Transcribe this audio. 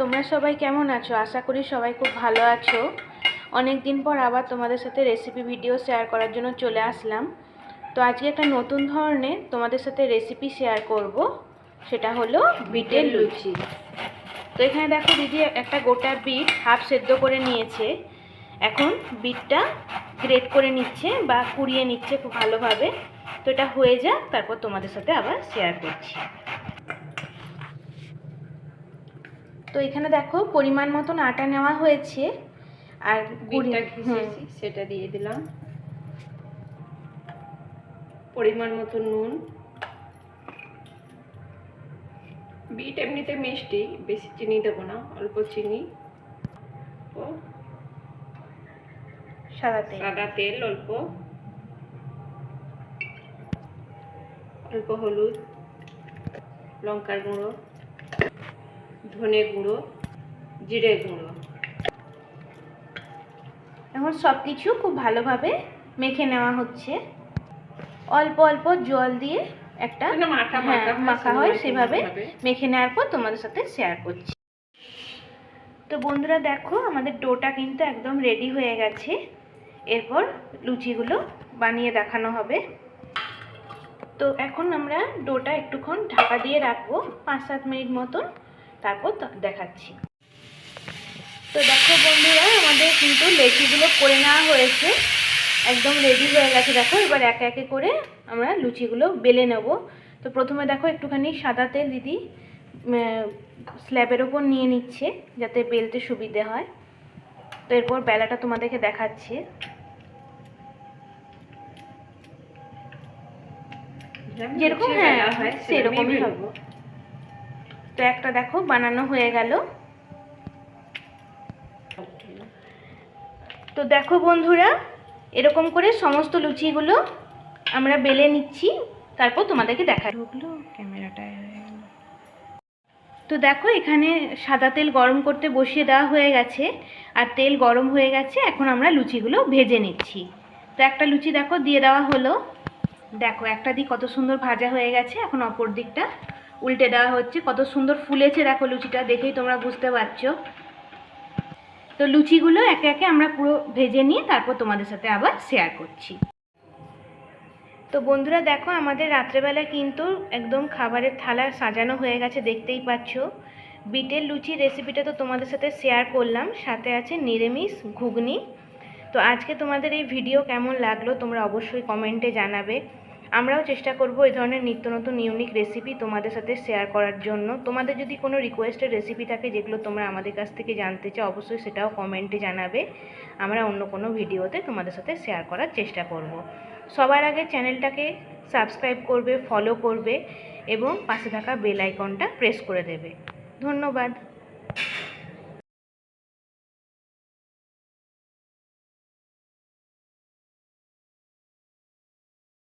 তোমরা সবাই কেমন আছো? আশা করি সবাই খুব ভালো আছো। অনেক দিন পর আবার তোমাদের সাথে রেসিপি ভিডিও শেয়ার করার জন্য চলে আসলাম। তো আজকে একটা নতুন ধরনের তোমাদের সাথে রেসিপি শেয়ার করব। সেটা হলো বিটের লুচি। তো এখানে দেখো দিদি একটা গোটা বিট হাফ সেদ্ধ করে নিয়েছে। এখন বিটটা গ্রেট করে নিচ্ছে বা কুড়িয়ে নিচ্ছে খুব ভালোভাবে। তো এটা হয়ে যাক, তারপর তোমাদের সাথে আবার শেয়ার করছি। তো এখানে দেখো পরিমাণ মতন আটা নেওয়া হয়েছে। আর গুড়ি বিটটা হুম, ঘিষেছি সেটা দিয়ে দিলাম। পরিমাণ মতো নুন। বিট এমনিতে মিষ্টি বেশি চিনি দেবো না অল্প চিনি। ও। সাদা তেল। সাদা তেল অল্প। অল্প হলুদ লঙ্কার গুঁড়ো। ধনে গুঁড়ো জিরে গুঁড়ো। এখন সব কিছু খুব ভালোভাবে মেখে নেওয়া হচ্ছে। অল্প অল্প জল দিয়ে একটা যেন মাখা হ্যাঁ, হয়, সেভাবে সেভাবে মেখে নেওয়ার পর তোমাদের সাথে শেয়ার করছি। তো বন্ধুরা দেখো আমাদের ডোটা কিন্তু একদম রেডি হয়ে গেছে। এরপর লুচিগুলো বানিয়ে দেখানো হবে। তো এখন আমরা ডোটা একটুক্ষণ ঢাকা দিয়ে রাখব পাঁচ সাত মিনিট মতন। তারপর দেখাচ্ছি। তো দেখো বন্ধুরা আমাদের কিন্তু লেচিগুলো করে নেওয়া হয়েছে। একদম রেডি হয়ে গেছে। দেখো এবার একে একে করে আমরা লুচিগুলো বেলে নেব। তো প্রথমে দেখো একটুখানি সাদা তেল দিদি স্ল্যাবের ওপর নিয়ে নিচ্ছে যাতে বেলতে সুবিধে হয়। তো এরপর বেলাটা তোমাদেরকে দেখাচ্ছি। যেরকম হ্যাঁ সেরকমই হবে। তো একটা দেখো বানানো হয়ে গেল। তো দেখো বন্ধুরা এরকম করে সমস্ত লুচিগুলো আমরা বেলে নিচ্ছি তারপর তোমাদেরকে দেখা ঢুকলো ক্যামেরাটা তো দেখো এখানে সাদা তেল গরম করতে বসিয়ে দেওয়া হয়ে গেছে আর তেল গরম হয়ে গেছে এখন আমরা লুচিগুলো ভেজে নিচ্ছি। তো একটা লুচি দেখো দিয়ে দেওয়া হলো। দেখো একটা দিক কত সুন্দর ভাজা হয়ে গেছে এখন অপর দিকটা উল্টে দেওয়া হচ্ছে। কত সুন্দর ফুলেছে দেখো লুচিটা, দেখেই তোমরা বুঝতে পারছ। তো লুচিগুলো একে একে আমরা পুরো ভেজে নিয়ে তারপর তোমাদের সাথে আবার শেয়ার করছি। তো বন্ধুরা দেখো, আমাদের রাত্রেবেলায় কিন্তু একদম খাবারের থালা সাজানো হয়ে গেছে, দেখতেই পাচ্ছ। বিটের লুচি রেসিপিটা তো তোমাদের সাথে শেয়ার করলাম। সাথে আছে নিরামিষ ঘুগনি। তো আজকে তোমাদের এই ভিডিও কেমন লাগল তোমরা অবশ্যই কমেন্টে জানাবে। আমরাও চেষ্টা করব এই ধরনের নিত্য নতুন ইউনিক রেসিপি তোমাদের সাথে শেয়ার করার জন্য। তোমাদের যদি কোনো রিকোয়েস্টের রেসিপি থাকে যেগুলো তোমরা আমাদের কাছ থেকে জানতে চাও, অবশ্যই সেটাও কমেন্টে জানাবে। আমরা অন্য কোনো ভিডিওতে তোমাদের সাথে শেয়ার করার চেষ্টা করব। সবার আগে চ্যানেলটাকে সাবস্ক্রাইব করবে ফলো করবে এবং পাশে থাকা বেল আইকনটা প্রেস করে দেবে। ধন্যবাদ।